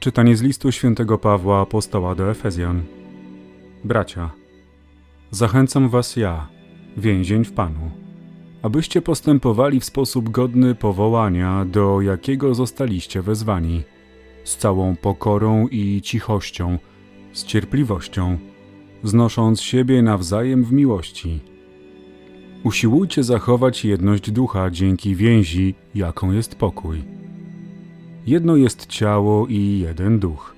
Czytanie z listu świętego Pawła apostoła do Efezjan. Bracia, zachęcam was ja, więzień w Panu, abyście postępowali w sposób godny powołania, do jakiego zostaliście wezwani, z całą pokorą i cichością, z cierpliwością, znosząc siebie nawzajem w miłości. Usiłujcie zachować jedność ducha dzięki więzi, jaką jest pokój. Jedno jest ciało i jeden duch,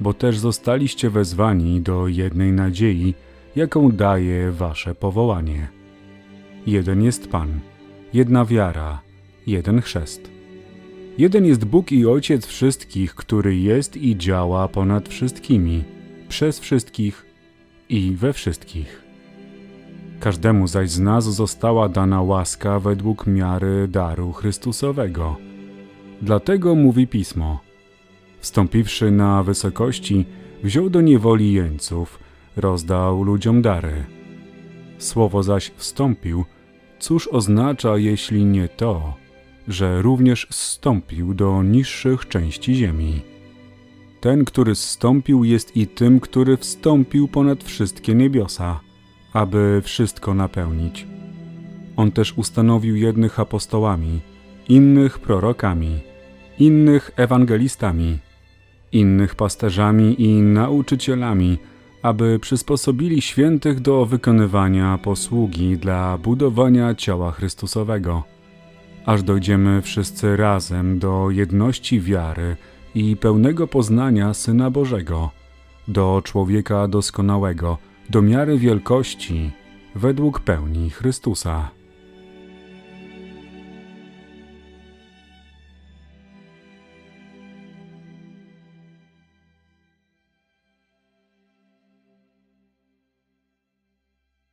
bo też zostaliście wezwani do jednej nadziei, jaką daje wasze powołanie. Jeden jest Pan, jedna wiara, jeden chrzest. Jeden jest Bóg i Ojciec wszystkich, który jest i działa ponad wszystkimi, przez wszystkich i we wszystkich. Każdemu zaś z nas została dana łaska według miary daru Chrystusowego. Dlatego mówi pismo: Wstąpiwszy na wysokości, wziął do niewoli jeńców, rozdał ludziom dary. Słowo zaś wstąpił, cóż oznacza, jeśli nie to, że również zstąpił do niższych części ziemi? Ten, który zstąpił, jest i tym, który wstąpił ponad wszystkie niebiosa, aby wszystko napełnić. On też ustanowił jednych apostołami, innych prorokami, innych ewangelistami, innych pasterzami i nauczycielami, aby przysposobili świętych do wykonywania posługi dla budowania ciała Chrystusowego, aż dojdziemy wszyscy razem do jedności wiary i pełnego poznania Syna Bożego, do człowieka doskonałego, do miary wielkości, według pełni Chrystusa.